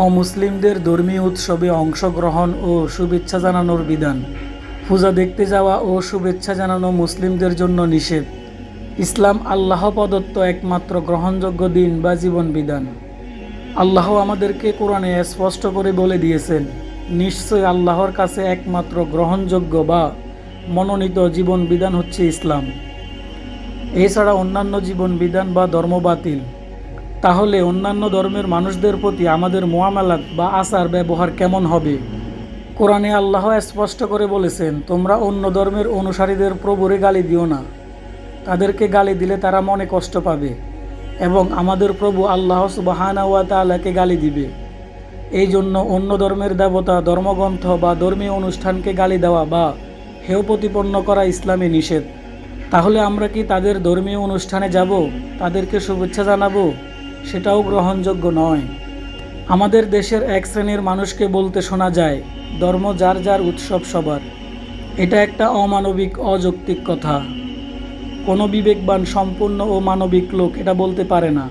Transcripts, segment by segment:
অমুসলিমদের ধর্মীয় উৎসবে অংশগ্রহণ ও শুভেচ্ছা জানানোর বিধান। পূজা দেখতে যাওয়া ও শুভেচ্ছা জানানো মুসলিমদের জন্য নিষেধ। ইসলাম আল্লাহ প্রদত্ত একমাত্র গ্রহণযোগ্য দিন বা জীবন বিধান। আল্লাহ আমাদেরকে কোরআনে স্পষ্ট করে বলে দিয়েছেন নিশ্চয় আল্লাহর কাছে একমাত্র গ্রহণযোগ্য বা মনোনীত জীবন বিধান হচ্ছে ইসলাম। এছাড়া অন্যান্য জীবন বিধান বা ধর্ম বাতিল। তাহলে অন্যান্য ধর্মের মানুষদের প্রতি আমাদের মোয়ামেলাত বা আচার ব্যবহার কেমন হবে? কোরআনে আল্লাহ স্পষ্ট করে বলেছেন, তোমরা অন্য ধর্মের অনুসারীদের প্রভুরে গালি দিও না। তাদেরকে গালি দিলে তারা মনে কষ্ট পাবে এবং আমাদের প্রভু আল্লাহ সুবাহানা ওয়া তাআলাকে গালি দিবে। এই জন্য অন্য ধর্মের দেবতা, ধর্মগ্রন্থ বা ধর্মীয় অনুষ্ঠানকে গালি দেওয়া বা হেয় প্রতিপন্ন করা ইসলামে নিষেধ। তাহলে আমরা কি তাদের ধর্মীয় অনুষ্ঠানে যাব? তাদেরকে শুভেচ্ছা জানাব? সেটাও গ্রহণযোগ্য নয়। আমাদের দেশের এক শ্রেণির মানুষকে বলতে শোনা যায়, ধর্ম যার যার উৎসব সবার। এটা একটা অমানবিক, অযৌক্তিক কথা। কোনো বিবেকবান, সম্পূর্ণ ও মানবিক লোক এটা বলতে পারে না।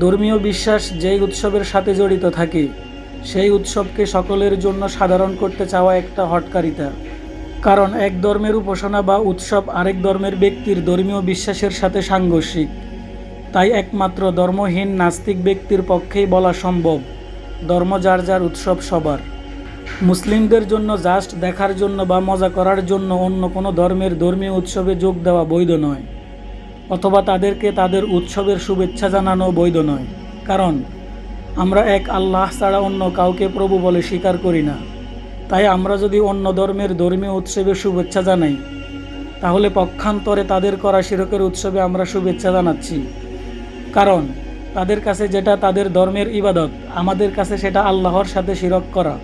ধর্মীয় বিশ্বাস যেই উৎসবের সাথে জড়িত থাকে, সেই উৎসবকে সকলের জন্য সাধারণ করতে চাওয়া একটা হটকারিতা। কারণ এক ধর্মের উপাসনা বা উৎসব আরেক ধর্মের ব্যক্তির ধর্মীয় বিশ্বাসের সাথে সাংঘর্ষিক। তাই একমাত্র ধর্মহীন নাস্তিক ব্যক্তির পক্ষেই বলা সম্ভব, ধর্ম যার যার উৎসব সবার। মুসলিমদের জন্য জাস্ট দেখার জন্য বা মজা করার জন্য অন্য কোনো ধর্মের ধর্মীয় উৎসবে যোগ দেওয়া বৈধ নয়, অথবা তাদেরকে তাদের উৎসবের শুভেচ্ছা জানানো বৈধ নয়। কারণ, আমরা এক আল্লাহ ছাড়া অন্য কাউকে প্রভু বলে স্বীকার করি না। তাই আমরা যদি অন্য ধর্মের ধর্মীয় উৎসবে শুভেচ্ছা জানাই, তাহলে পক্ষান্তরে তাদের করা শিরকের উৎসবে আমরা শুভেচ্ছা জানাচ্ছি। কারণ, তাদের কাছে যেটা তাদের ধর্মের ইবাদত, আমাদের কাছে সেটা আল্লাহর সাথে শিরক করা।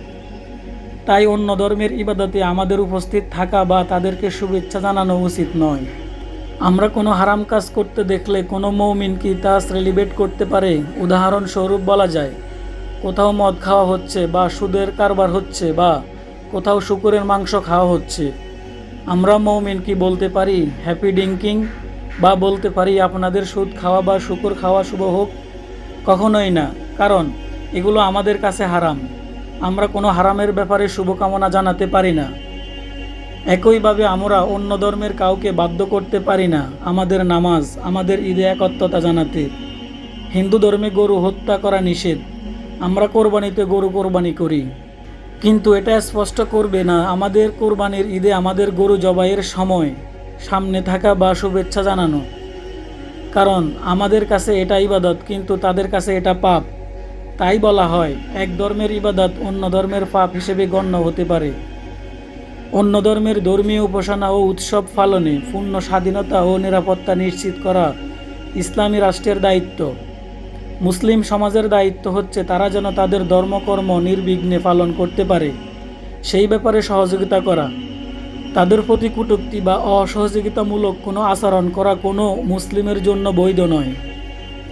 তাই অন্য ধর্মের ইবাদতে আমাদের উপস্থিত থাকা বা তাদেরকে শুভেচ্ছা জানানো উচিত নয়। আমরা কোনো হারাম কাজ করতে দেখলে কোনো মৌমিন কি তা সেলিব্রেট করতে পারে? উদাহরণস্বরূপ বলা যায়, কোথাও মদ খাওয়া হচ্ছে বা সুদের কারবার হচ্ছে বা কোথাও শুকুরের মাংস খাওয়া হচ্ছে। আমরা মৌমিন কি বলতে পারি? হ্যাপি ড্রিঙ্কিং বা বলতে পারি আপনাদের সুদ খাওয়া বা শুকুর খাওয়া শুভ হোক, কখনোই না। কারণ, এগুলো আমাদের কাছে হারাম। আমরা কোনো হারামের ব্যাপারে শুভকামনা জানাতে পারি না। একইভাবে আমরা অন্য ধর্মের কাউকে বাধ্য করতে পারি না আমাদের নামাজ, আমাদের ঈদে একত্রতা জানাতে। হিন্দু ধর্মে গরু হত্যা করা নিষেধ। আমরা কোরবানিতে গরু কোরবানি করি। কিন্তু এটা স্পষ্ট করবে না, আমাদের কোরবানির ঈদে আমাদের গরু জবাইয়ের সময়। সামনে থাকা বা শুভেচ্ছা জানানো। কারণ আমাদের কাছে এটা ইবাদত, কিন্তু তাদের কাছে এটা পাপ। তাই বলা হয়, এক ধর্মের ইবাদত অন্য ধর্মের পাপ হিসেবে গণ্য হতে পারে। অন্য ধর্মের ধর্মীয় উপাসনা ও উৎসব পালনে পূর্ণ স্বাধীনতা ও নিরাপত্তা নিশ্চিত করা ইসলামী রাষ্ট্রের দায়িত্ব। মুসলিম সমাজের দায়িত্ব হচ্ছে তারা যেন তাদের ধর্মকর্ম নির্বিঘ্নে পালন করতে পারে। সেই ব্যাপারে সহযোগিতা করা। তাদের প্রতি কটূক্তি বা অসহযোগিতামূলক কোনো আচরণ করা কোনো মুসলিমের জন্য বৈধ নয়।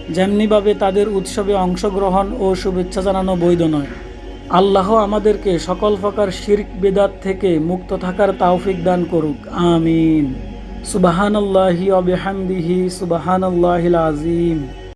যেমনিভাবে তাদের উৎসবে অংশগ্রহণ ও শুভেচ্ছা জানানো বৈধ নয়। আল্লাহ আমাদেরকে সকল প্রকার শির্ক, বেদাত থেকে মুক্ত থাকার তাওফিক দান করুক। আমিন। সুবাহান আল্লাহি অবিহামদিহি সুবাহানাল্লাহিল আজিম